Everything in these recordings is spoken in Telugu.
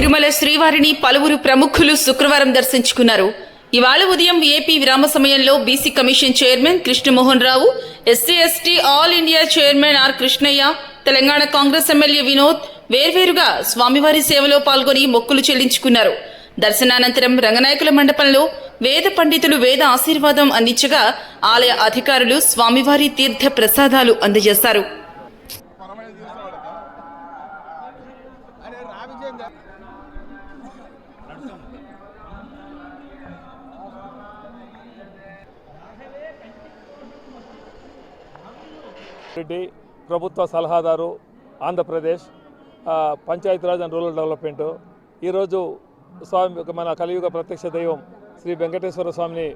తిరుమల శ్రీవారిని పలువురు ప్రముఖులు శుక్రవారం దర్శించుకున్నారు. ఇవాళ ఉదయం ఏపీ విరామ సమయంలో BC commission chairman Krishnamohan Rao SC ST all India chairman R Krishnaiah Telangana Congress MLA Vinod వేర్వేరుగా స్వామివారి సేవలో పాల్గొని మొక్కులు చెల్లించుకున్నారు. దర్శనానంతరం రంగనాయకుల మండపంలో వేద పండితులు వేద ఆశీర్వాదం అందించగా ఆలయ అధికారులు స్వామివారి తీర్థ ప్రసాదాలు అందజేశారు. రెడ్డి ప్రభుత్వ సలహాదారు Andhra Pradesh Panchayati Raj and rural development. ఈరోజు స్వామి మన కలియుగ ప్రత్యక్ష దైవం శ్రీ వెంకటేశ్వర స్వామిని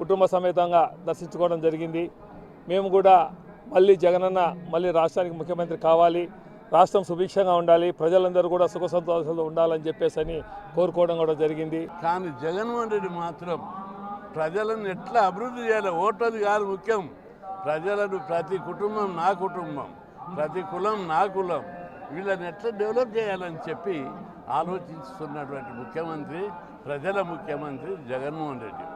కుటుంబ సమేతంగా దర్శించుకోవడం జరిగింది. మేము కూడా మళ్ళీ జగనన్న మళ్ళీ రాష్ట్రానికి ముఖ్యమంత్రి కావాలి. రాష్ట్రం సుభిక్షంగా ఉండాలి ప్రజలందరూ కూడా సుఖ సంతోషాలు ఉండాలని చెప్పేసి అని కోరుకోవడం కూడా జరిగింది. కానీ జగన్మోహన్ రెడ్డి మాత్రం ప్రజలను ఎట్లా అభివృద్ధి చేయాలి? ఓటది కాదు ముఖ్యం. ప్రజలను ప్రతి కుటుంబం నా కుటుంబం ప్రతి కులం నా కులం వీళ్ళని ఎట్లా డెవలప్ చేయాలని చెప్పి ఆలోచిస్తున్నటువంటి ముఖ్యమంత్రి ప్రజల ముఖ్యమంత్రి జగన్మోహన్ రెడ్డి.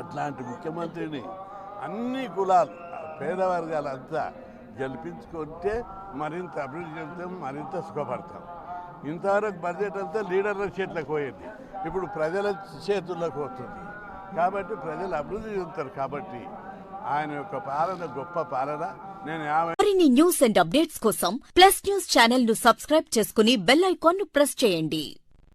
అట్లాంటి ముఖ్యమంత్రిని అన్ని కులాలు పేద వర్గాలంతా గెలిపించుకుంటే మరింత అభివృద్ధి చెందుతాం మరింత సుఖపడతాం. ఇంతవరకు బడ్జెట్ అంతా లీడర్ల చేతులకు పోయింది. ఇప్పుడు ప్రజల చేతుల్లోకి వస్తుంది కాబట్టి ప్రజలు అభివృద్ధి చెందుతారు కాబట్టి ఆయన యొక్క పాలన గొప్ప పాలన. నేను మరిన్ని న్యూస్ అండ్ అప్డేట్స్ కోసం ప్లస్ న్యూస్ ఛానల్ను సబ్స్క్రైబ్ చేసుకుని బెల్ ఐకాన్ను ప్రెస్ చేయండి.